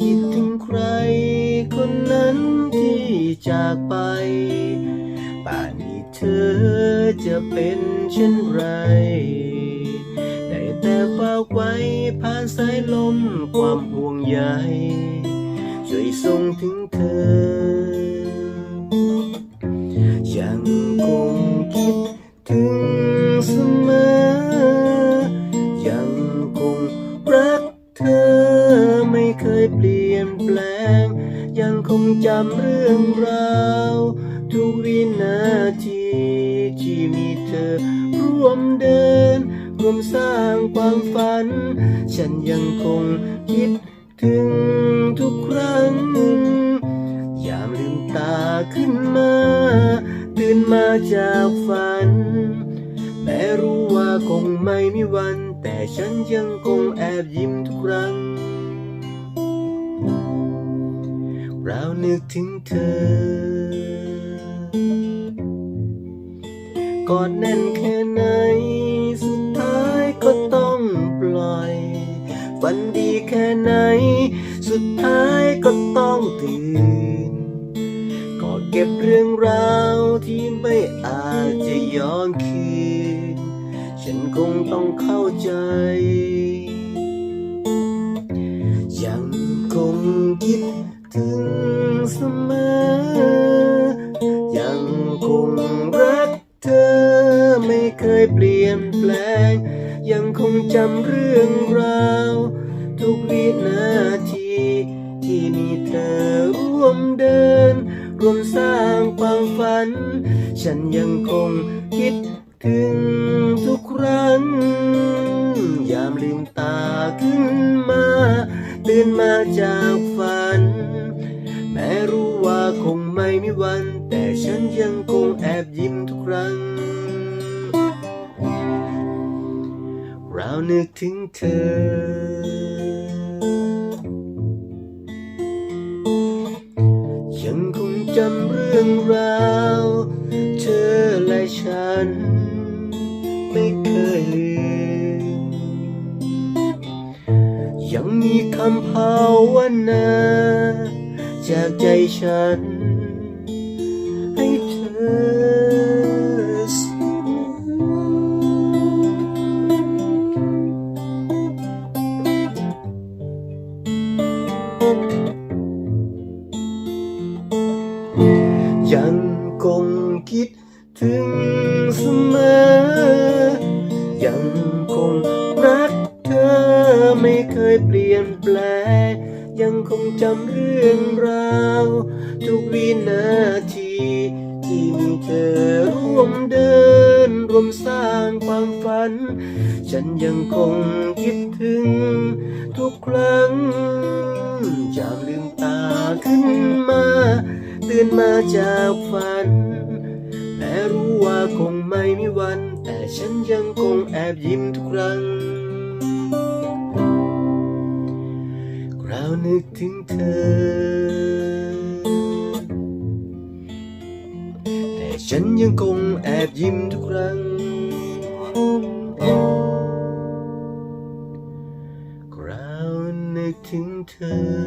คิดถึงใคร คนนั้นที่จากไป ป่านนี้เธอจะเป็นเช่นไร ได้แต่ฝากไว้ผ่านสายลมความห่วงใยช่วยส่งถึงเธอ ยังคงคิด ยังคงจำเรื่องราว ทุกวินาทีที่มีเธอร่วมเดิน ร่วมสร้างความฝัน ฉันยังคงคิดถึงทุกครั้ง ยามลืมตาขึ้นมา ตื่นมาจากฝัน แม้รู้ว่าคงไม่มีวัน แต่ฉันยังคงแอบยิ้มทุกครั้ง เรานึกถึงเธอกอดแน่นแค่ไหน สุดท้ายก็ต้องปล่อย ฝันดีแค่ไหน สุดท้ายก็ต้องตื่น ก็เก็บเรื่องราวที่ไม่อาจจะย้อนคืน ฉันคงต้องเข้าใจ ถึงเสมอ ยังคงรักเธอไม่เคยเปลี่ยนแปลง ยังคงจำเรื่องราว ทุกวินาที ที่มีเธอร่วมเดิน ร่วมสร้างความฝัน ฉันยังคงคิดถึงทุกครั้ง ยามลืมตาขึ้นมา ตื่นมาจากฝัน แม้รู้ว่าคงไม่มีวัน แต่ฉันยังคงแอบยิ้มทุกครั้ง เรานึกถึงเธอยังคงจำเรื่องราว เธอและฉัน ไม่เคยลืม ยังมีคำภาวนา จากใจฉัน ให้เธอเสมอยังคงคิดถึงเสมอ ยังคงรักเธอไม่เคยเปลี่ยนแปลง ยังคงจำเรื่องราว ทุกวินาที ที่มีเธอร่วมเดินร่วมสร้างความฝัน ฉันยังคงคิดถึง ทุกครั้งยามลืมตาขึ้นมาตื่นมาจากฝันแม้รู้ว่าคงไม่มีวัน แต่ฉันยังคงแอบยิ้มทุกครั้ง นึกถึงเธอ แต่ฉันยังคงแอบยิ้มทุกครั้ง ครานึกถึงเธอ